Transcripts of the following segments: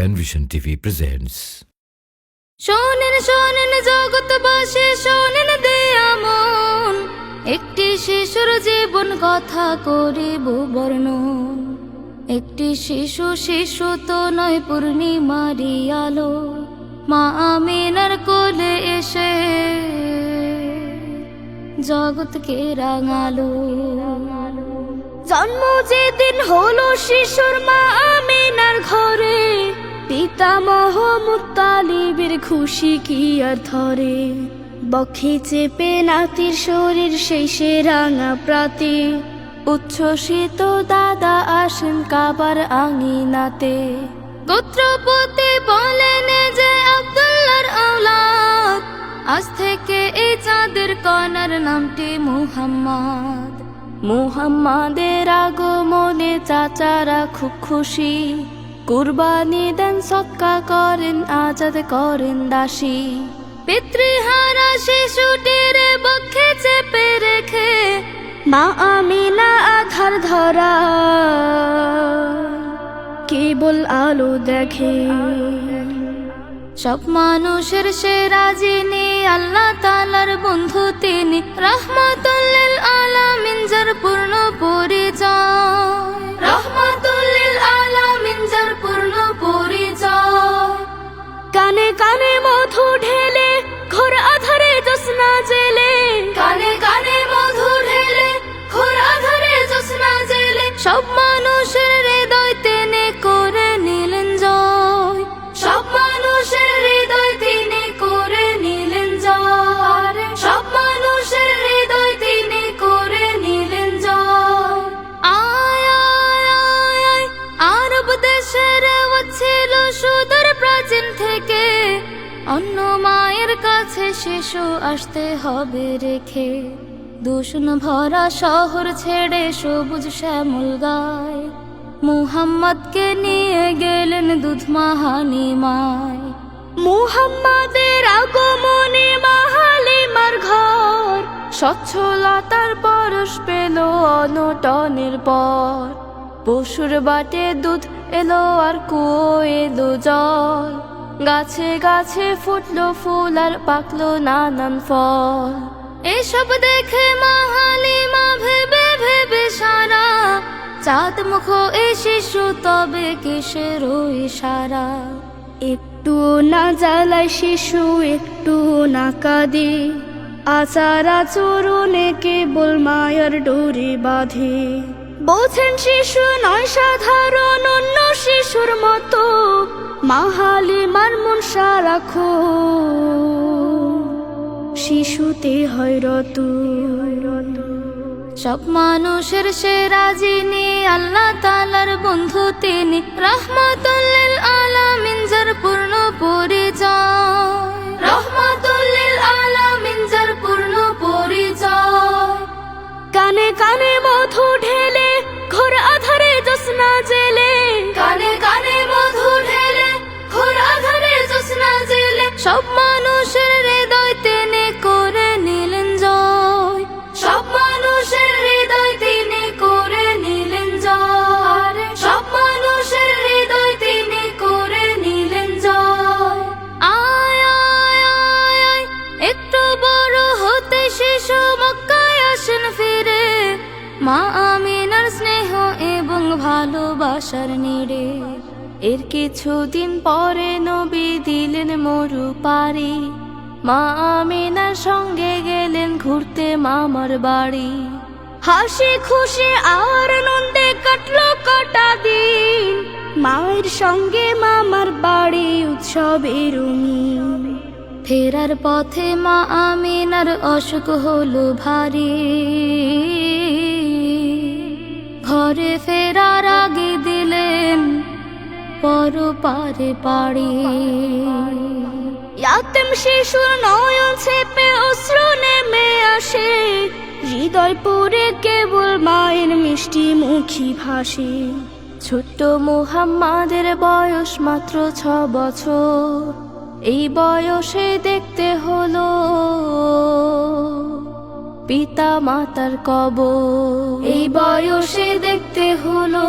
Penvision TV presents. শোনেন শোনেন জগৎবাসী শোনেন দেয়া মন একটি শিশুর জীবন কথা করিব বর্ণন। একটি শিশু শিশু তো নয় পূর্ণিমারি আলো। মা আমিনার কোলে এসে জগৎকে রাঙালো। জন্ম যেদিন হলো শিশুর মা আমিনার ঘরে। পিতামহ মুতালিবের খুশি কি আর ধরে? বক্ষে চেপে নাতির শরীর শেষে রাঙা প্রাতে। উচ্ছ্বসিত দাদা আসেন কাবার আঙিনাতে। গোত্রপতি বলেন যে আব্দুল্লাহর আওলাদ, আজ থেকে এই চাঁদের কনার নামটি মুহাম্মদ। মুহাম্মাদের আগমনে চাচারা খুব খুশি। কুরবানি দেন সৎকা করেন, আজাদ করেন দাসী। পিতৃহারা শিশুটির বক্ষে চেপে রেখে মা আমিনা আধার ধরা। কেবল আলো দেখে। সব মানুষের সেরা যিনি আল্লাহ তালার বন্ধু তিনি। রহমাতুল্লিল আলামিন, যার পূর্ণ পরিচয়। রহমাতুল্লিল পূর্ণ পরিচয়। কানে কানে মধু ঢেলে ঘোর আধারে জোসনা জেলে। কানে কানে মধু ঢেলে ঘোর আধারে জোসনা জেলে। সব শিশু আসতে হবে রেখে। দূষণ ভরা শহর ছেড়ে সবুজ শ্যামল গায়। মুহাম্মদকে নিয়ে গেলেন দুধ মাহানি মায়। মুহাম্মাদের আগমনে মাহালিমার ঘর। স্বচ্ছলতার পরশ পেল অনটনের পর। পশুর বাটে দুধ এলো আর কুয়ো এলো জল। গাছে গাছে ফুটলো ফুল আর পাকলো নানান ফল। এসব দেখে মাহালিমা ভেবে ভেবে সারা, চাঁদ মুখ এ শিশু তবে কিসের ইশারা? একটু না জ্বালায় শিশু একটু না কাঁদে। আচার আচরণে কেবল মায়ের ডোরে বাঁধে। বলছেন শিশু নয় সাধারণ, অন্য শিশুর মতো। মাহালি মার মন রাখো শিশুতে হয় রত। সব মানুষের সেরা যিনি আল্লাহ তালার বন্ধু তিনি। রহমাতুল্লিল আলামিন, যার পূর্ণ সব মানুষের হৃদয় তেনে করে নিলেন জয়। সব মানুষের হৃদয় তিনি করে নিলেন জয়। সব মানুষের হৃদয় তিনি করে নিলেন জয়। আয় আয় আয় আয়, একটু বড় হতে শিশু মক্কায় আসেন ফিরে। মা আমিনার স্নেহ এবং ভালোবাসার নিড়ে। এর কিছুদিন পরে নবী দিলেন মরু পারি মা আমিনার সঙ্গে গেলেন ঘুরতে মামার বাড়ি। হাসি খুশি আর আনন্দে কাটলো কটা দিন। মায়ের সঙ্গে মামার বাড়ি উৎসবে রঙিন। ফেরার পথে মা আমিনার অসুখ হলো ভারী। ঘরে ফেরার আগে দিলেন পর পারে পাড়ি। ইয়াতেম শিশুর নয়ন ছেপে অশ্রু নেমে আসে। হৃদয় পুরে কেবল মায়ের মিষ্টি মুখী ভাসে। ছোট্ট মুহাম্মাদের বয়স মাত্র ছ বছর। এই বয়সে দেখতে হলো পিতা মাতার কব এই বয়সে দেখতে হলো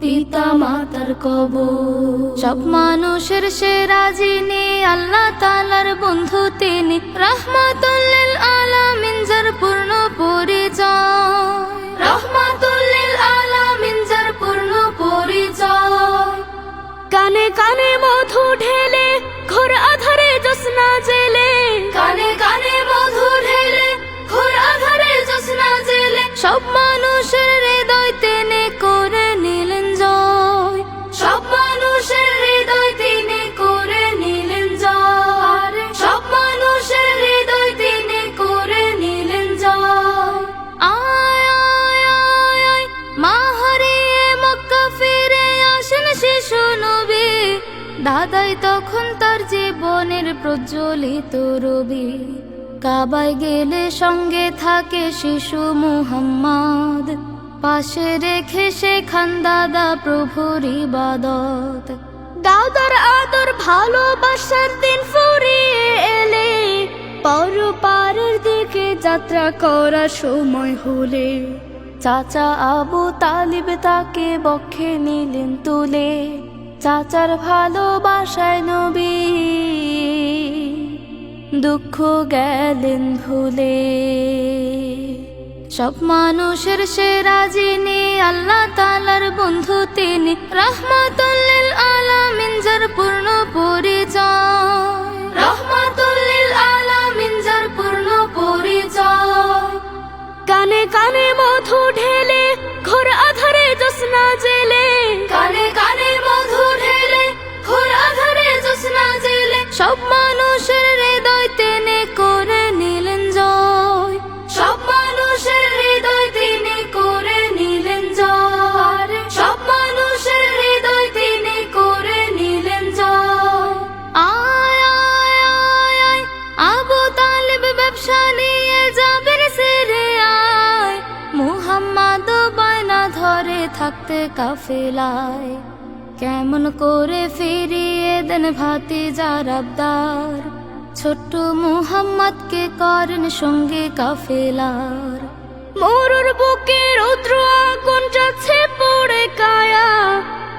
পিতা মাতার কবর। সব মানুষের সেরা যিনি আল্লাহ তালার বন্ধু তিনি। রহমাতুল্লিল আলামিন, যার পূর্ণ পরিচয়। রহমাতুল্লিল আলামিন, যার পূর্ণ পরিচয়। কানে কানে মধু ঢেলে দাদাই তখন তার জীবনের প্রজ্বলিত রবি। কাবায় গেলে সঙ্গে থাকে শিশু মুহাম্মদ। পাশে রেখে শেখান দাদা প্রভুর ইবাদত। দাদার আদর ভালোবাসার দিন ফুরিয়ে এলে, পর পারের দিকে যাত্রা করার সময় হলে। চাচা আবু তালিব তাকে বক্ষে নিলেন তুলে। চাচার ভালোবাসায় নবী, দুঃখ গেলেন ভুলে। সব মানুষের সেরা যিনি আল্লাহ তালার বন্ধু তিনি। রহমাতুল্লিল আলামিন, যার পূর্ণ পরিচয়। সব মানুষের হৃদয় তিনি করে নিলেন জয়। সব মানুষের হৃদয় তিনি করে নিলেন জয়। সব মানুষের হৃদয় তিনি করে নিলেন জয়। আবু তালিব ব্যবসা নিয়ে যাবেন সেরে আয়। মুহাম্মদ বায়না ধরে থাকতে কাফেলায়। কেমন করে ফিরিয়ে দেন ভাতি যার আবদার ছোট্ট মুহাম্মদকে করেন সঙ্গে কাফেলার। মরুর বুকে রৌদ্র আগুন যাচ্ছে পড়ে কায়া।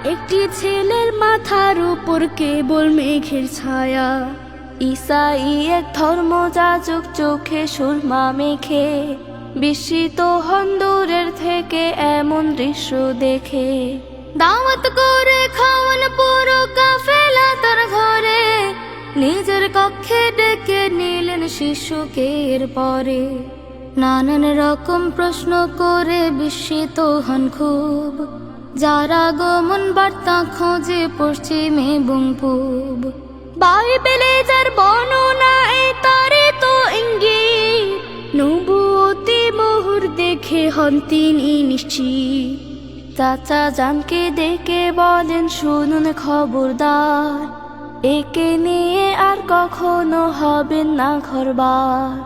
একটি ছেলের মাথার উপর কেবল মেঘের ছায়া। ইসাই এক ধর্ম যাজক চোখে সুরমা মেখে। বিস্মিত হন দূরের থেকে এমন দৃশ্য দেখে। দাওয়াত করে এর পরে নানান রকম প্রশ্ন করে বিস্মিত হন খুব। যারা গমন বার্তা খোঁজে পশ্চিমে এবং পূব। বাইবেলে যার বর্ণনা তারে তো ইঙ্গিত। নবুয়তি মোহর দেখে হন তিনি নিশ্চিত। চাচা জানকে ডেকে বলেন, শুনুন খবরদার। একে নিয়ে আর কখনো হবে না ঘরবার।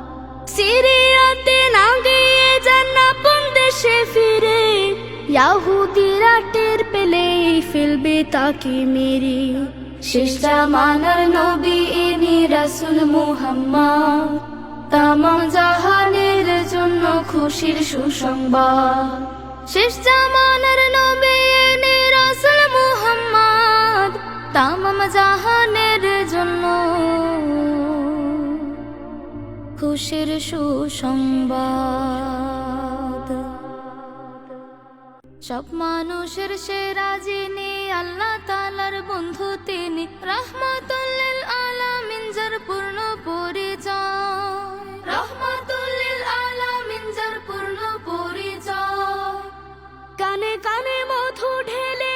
সিরিয়াতে না গিয়ে যান আপন দেশে ফিরে ইয়াহুদিরা টের পেলে ফেলবে তাকে মেরে। শেষ জামানার নবী, ইনি রাসুল মুহাম্মদ। তামাম জাহানের জন্য খুশির সুসংবাদ। শেষ জামানার নবী তামাম জাহানের জন্য। খুশির সুসংবাদ। সব মানুষের সে যিনি আল্লাহ তালার বন্ধু তিনি। রহমাতুল্লিল আলা যার পূর্ণ পরিচয়। রহমাতুল্লিল আলামিন, যার পূর্ণ পরিচয়। কানে কানে মধু ঢেলে